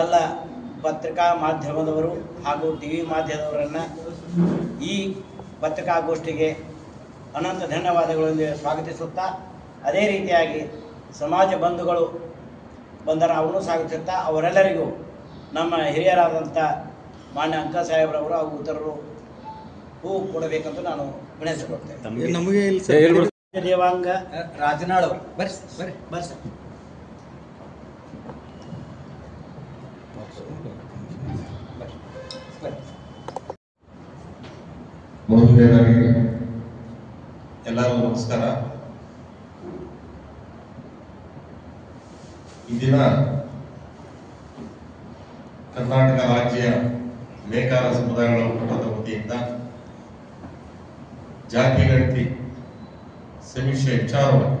ಎಲ್ಲ ಪತ್ರಿಕಾ ಮಾಧ್ಯಮದವರು ಹಾಗೂ ಟಿ ವಿ ಮಾಧ್ಯಮದವರನ್ನು ಈ ಪತ್ರಿಕಾಗೋಷ್ಠಿಗೆ ಅನಂತ ಧನ್ಯವಾದಗಳೊಂದಿಗೆ ಸ್ವಾಗತಿಸುತ್ತಾ, ಅದೇ ರೀತಿಯಾಗಿ ಸಮಾಜ ಬಂಧುಗಳು ಬಂದರ ಅವನು ಸ್ವಾಗತಿಸುತ್ತಾ, ಅವರೆಲ್ಲರಿಗೂ ನಮ್ಮ ಹಿರಿಯರಾದಂಥ ಮಾನ್ಯ ಅಂಕ ಸಾಹೇಬ್ರವರು ಹಾಗೂ ಇತರರು ಹೂ ಕೊಡಬೇಕಂತ ನಾನು ವಿನಯಿಸಿಕೊಳ್ತೇನೆ ನಮಗೆ ದೇವಾಂಗ ರಾಜನಾಳ್. ಅವರು ಬರ್ರಿ ಬರ್ರಿ. ಬರ್ರಿ ಸರ್. ಮೊದಲನೇದಾಗಿ ಎಲ್ಲರಿಗೂ ನಮಸ್ಕಾರ. ಈ ದಿನ ಕರ್ನಾಟಕ ರಾಜ್ಯ ನೇಕಾರ ಸಮುದಾಯಗಳ ಒಕ್ಕೂಟದ ವತಿಯಿಂದ ಜಾತಿ ಗಣತಿ ಸಮೀಕ್ಷೆ ವಿಚಾರವಾಗಿ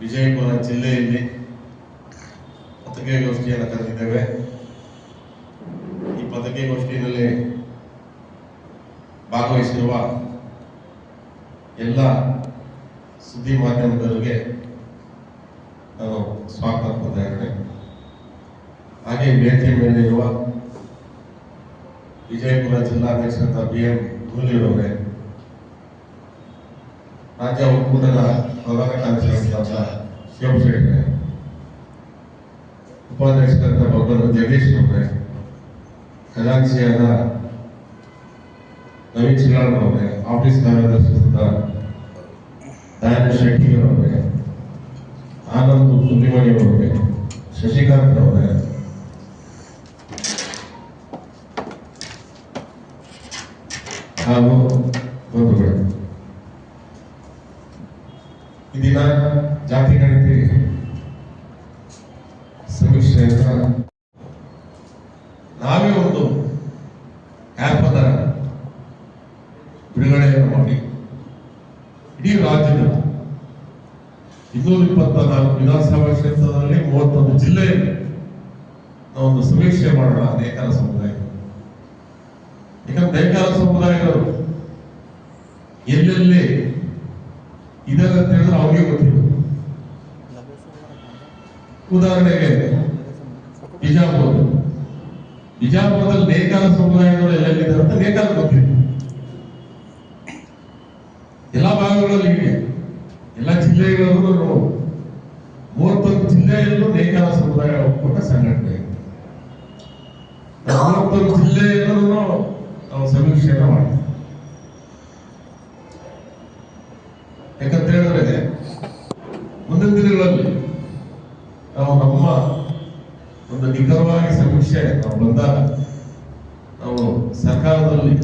ವಿಜಯಪುರ ಜಿಲ್ಲೆಯಲ್ಲಿ ಪತ್ರಿಕೆಗೋಷ್ಠಿಯನ್ನು ಕರೆದಿದ್ದೇವೆ. ಈ ಪತ್ರಿಕೆಗೋಷ್ಠಿಯಲ್ಲಿ ಭಾಗವಹಿಸಿರುವ ಎಲ್ಲ ಸುದ್ದಿ ಮಾಧ್ಯಮದವರಿಗೆ ನಾನು ಸ್ವಾಗತ ಕೊಡ್ತಾ ಇದ್ದೇನೆ. ಹಾಗೆ ವೇದಿಕೆ ಮೇಲಿರುವ ವಿಜಯಪುರ ಜಿಲ್ಲಾಧ್ಯಕ್ಷರಾದ ಬಿ ಎಂ ಮುರಳಿಯವರೇ ರಾಜ್ಯ ಒಕ್ಕೂಟದ ಪ್ರಧಾನ ಕಾರ್ಯದರ್ಶಿಯಾದ ಶಿವಶೇಖರೆ ಉಪಾಧ್ಯಕ್ಷರಾದ ಬೊಬ್ಬರ ಜಗದೀಶ್ ಅವರೇ ಖಜಾಂಚಿಯಾದ ನವೀನ್ ಚಿಲ್ಲಾಳ್ ಅವರೇ ಆಫೀಸ್ ಕಾರ್ಯದರ್ಶಿಯಾದ ದಯಾನಂದ ಶೆಟ್ಟಿ ಅವರೇ ಆನಂದ್ ಕುಂದಿಮಣಿ ಅವರೇ ಶಶಿಕಾಂತ್ ಅವರೇ ಹಾಗೂ ಬಂಧುಗಳು ಈ ದಿನ ಜಾತಿ ಗಣತಿ ಸಮೀಕ್ಷೆಯನ್ನ ನಾವೇ ಒಂದು ಆ್ಯಪ್ ಅನ್ನ ಬಿಡುಗಡೆಯನ್ನು ಮಾಡಿ ಇಡೀ ರಾಜ್ಯದ ಇನ್ನೂರ ಇಪ್ಪತ್ತ ನಾಲ್ಕು ವಿಧಾನಸಭಾ ಕ್ಷೇತ್ರದಲ್ಲಿ ಮೂವತ್ತೊಂದು ಜಿಲ್ಲೆಯಲ್ಲಿ ನಾವೊಂದು ಸಮೀಕ್ಷೆ ಮಾಡೋಣ ನೇಕಾರ ಸಮುದಾಯ ಯಾಕಂದ್ರೆ ನೇಕಾರ ಸಮುದಾಯದವರು ಎಲ್ಲೆಲ್ಲಿ ಇದನ್ನ ತಿಳಿದ್ರೆ ಅವ್ರಿಗೆ ಗೊತ್ತಿಲ್ಲ. ಉದಾಹರಣೆಗೆ, ಬಿಜಾಪುರ. ಬಿಜಾಪುರದಲ್ಲಿ ನೇಕಾರ ಸಮುದಾಯದವರು ಎಲ್ಲೆಲ್ಲಿದ್ದಾರೆ ಅಂತ ನೇಕಾರ ಗೊತ್ತಿದೆ ಎಲ್ಲ ಭಾಗಗಳಲ್ಲಿ ಇದೆ. ಎಲ್ಲ ಜಿಲ್ಲೆಗಳಲ್ಲೂ ಮೂವತ್ತೊಂದು ಜಿಲ್ಲೆಯಲ್ಲೂ ನೇಕಾರ ಸಮುದಾಯ ಒಕ್ಕೂಟ ಸಂಘಟನೆ. ಮೂವತ್ತೊಂದು ಜಿಲ್ಲೆಯಲ್ಲೂ ನಾವು ಸಮೀಕ್ಷೆಯನ್ನು ಮಾಡ್ತೀವಿ ಯಾಕಂತ ಹೇಳಿದ್ರೆ, ಮುಂದಿನ ದಿನಗಳಲ್ಲಿ ನಾವು ನಮ್ಮ ಒಂದು ನಿಖರವಾಗಿ ಸಮೀಕ್ಷೆ ನಾವು ಬಂದಾಗ ನಾವು ಸರ್ಕಾರದಲ್ಲಿ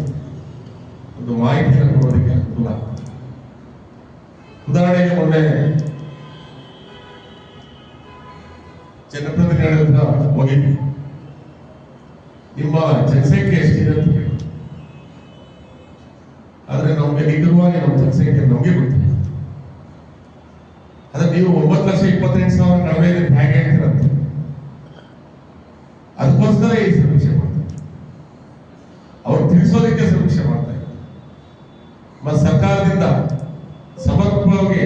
ಒಂದು ಮಾಹಿತಿಯನ್ನು ಕೊಡೋದಕ್ಕೆ ಅನುಕೂಲ. ಉದಾಹರಣೆಗೆ ಮೊನ್ನೆ ಜನಪ್ರತಿನಿಧಿಗಳ ಹತ್ರ ಹೋಗಿದ್ವಿ ನಿಮ್ಮ ಜನಸಂಖ್ಯೆ ಎಷ್ಟಿದೆ ಅಂತ ನಮ್ಗೆ ನಿಖರವಾಗಿ ನಮ್ಮ ಜನಸಂಖ್ಯೆ ನಮ್ಗೆ ಗೊತ್ತಿಲ್ಲ. ಅದೇ ನೀವು ಒಂಬತ್ತು ಲಕ್ಷ ಇಪ್ಪತ್ತೆಂಟು ಸಾವಿರ ಅಂತ ಹೇಗೆ ಹೇಳ್ತೀರಂತ ಅದಕ್ಕೋಸ್ಕರ ಈ ಸಮೀಕ್ಷೆ ಮಾಡ್ತಾರೆ. ಅವ್ರು ತಿಳಿಸೋದಕ್ಕೆ ಸಮೀಕ್ಷೆ ಮಾಡ್ತಾರೆ ಮತ್ತು ಸರ್ಕಾರದಿಂದ ಸಮರ್ಪಕವಾಗಿ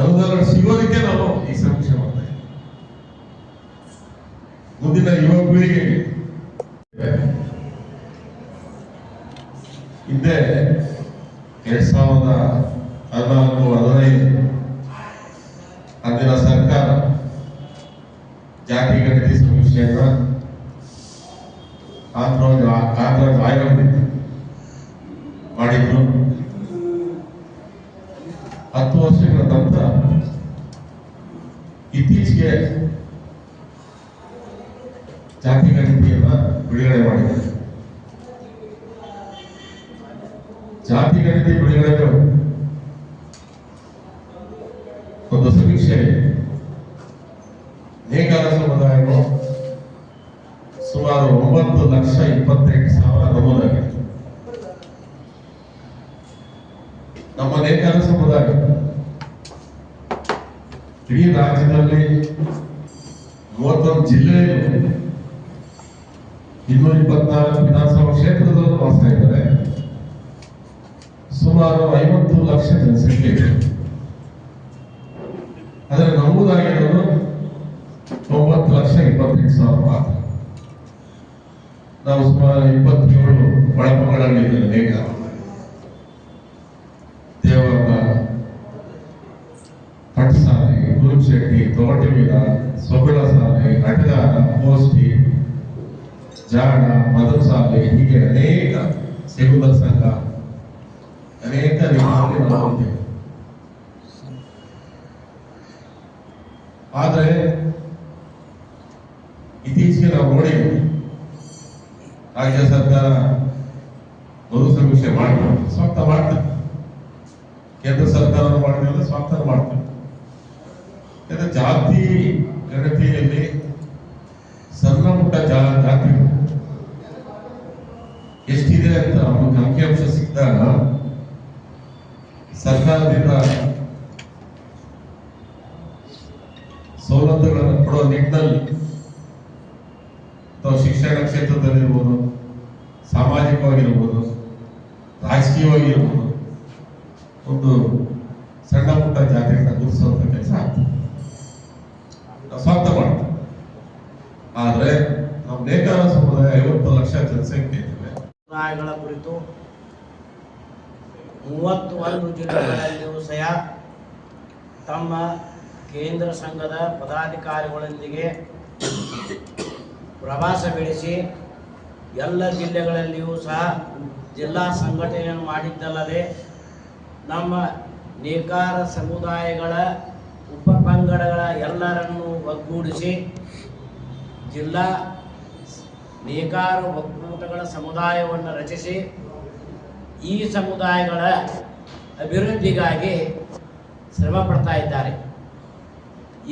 ಅನುದಾನ ಸಿಗೋದಕ್ಕೆ ನಾವು ಈ ಸಮೀಕ್ಷೆ ಮಾಡ್ತಾ ಇದ್ದೀವಿ. ಮುಂದಿನ ಯುವ ಪೀಳಿಗೆಗೆ ಹಿಂದೆ ಎರಡ್ ಸಾವಿರದ ಹದಿನಾಲ್ಕು ಹದಿನೈದು ಅಂದಿನ ಸರ್ಕಾರ ಜಾತಿ ಗಣತಿ ಸಮೀಕ್ಷೆಯನ್ನ ಆಂಧ್ರ ಆಂಧ್ರ ಆಯೋಗದಿಂದ ಮಾಡಿದ್ರು ಹತ್ತು ವರ್ಷಗಳ ನಂತರ ಇತ್ತೀಚೆಗೆ ಜಾತಿ ಗಣತಿಯನ್ನ ಬಿಡುಗಡೆ ಮಾಡಿದ್ದಾರೆ ಜಾತಿ ಗಣತಿ ಬಿಡುಗಡೆ ಒಂದು ಸಮೀಕ್ಷೆ. ನೇಕಾರ ಸಮುದಾಯವು ಸುಮಾರು ಒಂಬತ್ತು ಲಕ್ಷ ಇಪ್ಪತ್ತೆಂಟು ಸಾವಿರ ನಮೂದಾಗಿದೆ ನಮ್ಮ ನೇಕಾರ ಸಮುದಾಯ ಇಡೀ ರಾಜ್ಯದಲ್ಲಿ ಮೂವತ್ತೊಂದು ಜಿಲ್ಲೆಯಲ್ಲಿ ಇನ್ನೂರ ಇಪ್ಪತ್ನಾಲ್ಕು ವಿಧಾನಸಭಾ ಕ್ಷೇತ್ರದಲ್ಲೂ ವಾಸ್ತಾ ಇದ್ದಾರೆ. ಸುಮಾರು ಐವತ್ತು ಲಕ್ಷ ಜನಸಂಖ್ಯೆ ಇದೆ. ಆದರೆ ನಮೂದಾಗಿರೋದು ಒಂಬತ್ತು ಲಕ್ಷ ಇಪ್ಪತ್ತೆಂಟು ಸಾವಿರ ಮಾತ್ರ. ನಾವು ಸುಮಾರು ಇಪ್ಪತ್ತೇಳು ಒಳಪಂಗಡಗಳಿದ್ದೇವೆ ಬೇಗ ದೇವರ ಪಟ್ಸಾಲೆ ಗುರುಶೆಟ್ಟಿ ತೋಟವೀರ ಸೊಗಡ ಸಾಲೆ ಅಟಗಾರ ಗೋಷ್ಠಿ ಜಾಣ, ಮಧುಸಾಲೆ ಹೀಗೆ ಅನೇಕ ಸೇಗುದರ ಸಂಘ ಅನೇಕ ರೀತಿಯಲ್ಲಿ ನಾವು ಆದರೆ, ಇತ್ತೀಚೆಗೆ ನಾವು ನೋಡಿ, ರಾಜ್ಯ ಸರ್ಕಾರ ಮರು ಸಮೀಕ್ಷೆ ಮಾಡ್ತಾರೆ ಸ್ವಂತ ಮಾಡ್ತಾರೆ ಕೇಂದ್ರ ಸರ್ಕಾರ ಮಾಡಿದ್ರೆ ಸ್ವಂತ ಮಾಡ್ತಾರೆ ಯಾಕಂದ್ರೆ ಜಾತಿ, ಗಣತಿಯಲ್ಲಿ ಸಣ್ಣ ಪುಟ್ಟ ಜಾತಿ. ಎಷ್ಟಿದೆ ಅಂತ ನಮಗೆ ಅಂಕಿಅಂಶ ಸಿಕ್ಕಿದಾಗ ಸರ್ಕಾರದಿಂದ ಸವಲತ್ತುಗಳನ್ನು ಕೊಡುವ ನಿಟ್ಟಿನಲ್ಲಿ ಅಥವಾ ಶಿಕ್ಷಣ ಕ್ಷೇತ್ರದಲ್ಲಿರ್ಬೋದು, ಸಾಮಾಜಿಕವಾಗಿರ್ಬೋದು, ರಾಜಕೀಯವಾಗಿರ್ಬೋದು, ಒಂದು ಸಣ್ಣ ಪುಟ್ಟ ಜಾತಿಗಳನ್ನ ಗುರುತಿಸುವಂತ ಕೆಲಸ ಆಗ್ತದೆ. ಸ್ವಾಗತ ಆದ್ರೆ ನಮ್ಮ ನೇಕಾರ ಸಮುದಾಯ ಐವತ್ತು ಲಕ್ಷ ಜನಸಂಖ್ಯೆ ಇದ್ದೇವೆ ಸಮುದಾಯಗಳ ಕುರಿತು ಮೂವತ್ತು ಒಂದು ಜಿಲ್ಲೆಗಳಲ್ಲಿಯೂ ಸಹ ತಮ್ಮ ಕೇಂದ್ರ ಸಂಘದ ಪದಾಧಿಕಾರಿಗಳೊಂದಿಗೆ ಪ್ರವಾಸ ಬೆಳೆಸಿ ಎಲ್ಲ ಜಿಲ್ಲೆಗಳಲ್ಲಿಯೂ ಸಹ ಜಿಲ್ಲಾ ಸಂಘಟನೆಯನ್ನು ಮಾಡಿದ್ದಲ್ಲದೆ ನಮ್ಮ ನೇಕಾರ ಸಮುದಾಯಗಳ ಉಪಪಂಗಡಗಳ ಎಲ್ಲರನ್ನೂ ಒಗ್ಗೂಡಿಸಿ ಜಿಲ್ಲಾ ನೇಕಾರ ಒಕ್ಕೂಟಗಳ ಸಮುದಾಯವನ್ನು ರಚಿಸಿ ಈ ಸಮುದಾಯಗಳ ಅಭಿವೃದ್ಧಿಗಾಗಿ ಶ್ರಮ ಪಡ್ತಾ ಇದ್ದಾರೆ.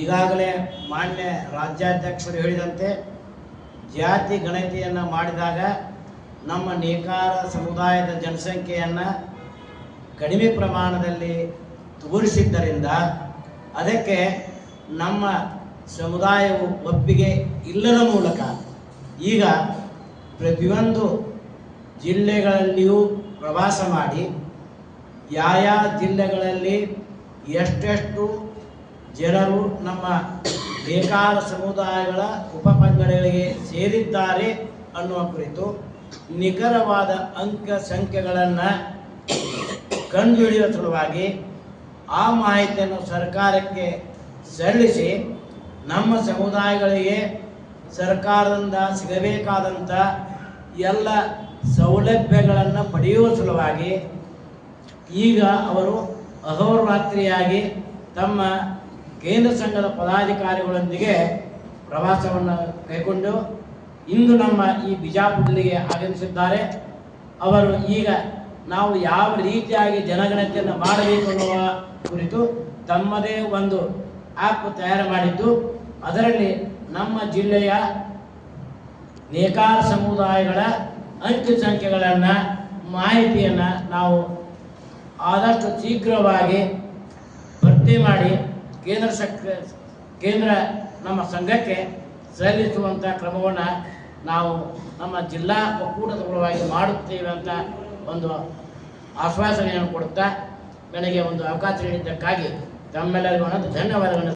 ಈಗಾಗಲೇ ಮಾನ್ಯ ರಾಜ್ಯಾಧ್ಯಕ್ಷರು ಹೇಳಿದಂತೆ ಜಾತಿ ಗಣತಿಯನ್ನು ಮಾಡಿದಾಗ ನಮ್ಮ ನೇಕಾರ ಸಮುದಾಯದ ಜನಸಂಖ್ಯೆಯನ್ನು ಕಡಿಮೆ ಪ್ರಮಾಣದಲ್ಲಿ ತೋರಿಸಿದ್ದರಿಂದ ಅದಕ್ಕೆ ನಮ್ಮ ಸಮುದಾಯವು ಒಪ್ಪಿಗೆ ಇಲ್ಲದ ಮೂಲಕ ಈಗ ಪ್ರತಿಯೊಂದು ಜಿಲ್ಲೆಗಳಲ್ಲಿಯೂ ಪ್ರವಾಸ ಮಾಡಿ ಯಾವ ಜಿಲ್ಲೆಗಳಲ್ಲಿ ಎಷ್ಟೆಷ್ಟು ಜನರು ನಮ್ಮ ನೇಕಾರ ಸಮುದಾಯಗಳ ಉಪಪಂಗಡಗಳಿಗೆ ಸೇರಿದ್ದಾರೆ ಅನ್ನುವ ಕುರಿತು ನಿಖರವಾದ ಅಂಕ ಸಂಖ್ಯೆಗಳನ್ನು ಕಂಡುಹಿಡಿಯುವ ಸಲುವಾಗಿ ಆ ಮಾಹಿತಿಯನ್ನು ಸರ್ಕಾರಕ್ಕೆ ಸಲ್ಲಿಸಿ ನಮ್ಮ ಸಮುದಾಯಗಳಿಗೆ ಸರ್ಕಾರದಿಂದ ಸಿಗಬೇಕಾದಂಥ ಎಲ್ಲ ಸೌಲಭ್ಯಗಳನ್ನು ಪಡೆಯುವ ಸಲುವಾಗಿ ಈಗ ಅವರು ಅಹೋರಾತ್ರಿಯಾಗಿ ತಮ್ಮ ಕೇಂದ್ರ ಸಂಘದ ಪದಾಧಿಕಾರಿಗಳೊಂದಿಗೆ ಪ್ರವಾಸವನ್ನು ಕೈಗೊಂಡು ಇಂದು ನಮ್ಮ ಈ ಬಿಜಾಪುರದಲ್ಲಿಗೆ ಆಗಮಿಸಿದ್ದಾರೆ. ಅವರು ಈಗ ನಾವು ಯಾವ ರೀತಿಯಾಗಿ ಜನಗಣತಿಯನ್ನು ಮಾಡಬೇಕು ಅನ್ನುವ ಕುರಿತು ತಮ್ಮದೇ ಒಂದು ಆ್ಯಪ್ ತಯಾರು ಮಾಡಿದ್ದು, ಅದರಲ್ಲಿ ನಮ್ಮ ಜಿಲ್ಲೆಯ ನೇಕಾರ ಸಮುದಾಯಗಳ ಅಂಕಿ ಸಂಖ್ಯೆಗಳನ್ನು ಮಾಹಿತಿಯನ್ನು ನಾವು ಆದಷ್ಟು ಶೀಘ್ರವಾಗಿ ಭರ್ತಿ ಮಾಡಿ ಕೇಂದ್ರ ಸಕ್, ಕೇಂದ್ರ ನಮ್ಮ ಸಂಘಕ್ಕೆ ಸಲ್ಲಿಸುವಂಥ ಕ್ರಮವನ್ನು ನಾವು ನಮ್ಮ ಜಿಲ್ಲಾ ಒಕ್ಕೂಟದ ಪರವಾಗಿ ಮಾಡುತ್ತೇವೆ ಅಂತ ಒಂದು ಆಶ್ವಾಸನೆಯನ್ನು ಕೊಡುತ್ತಾ, ನನಗೆ ಒಂದು ಅವಕಾಶ ನೀಡಿದ್ದಕ್ಕಾಗಿ ತಮ್ಮೆಲ್ಲರಿಗೂ ಧನ್ಯವಾದಗಳನ್ನು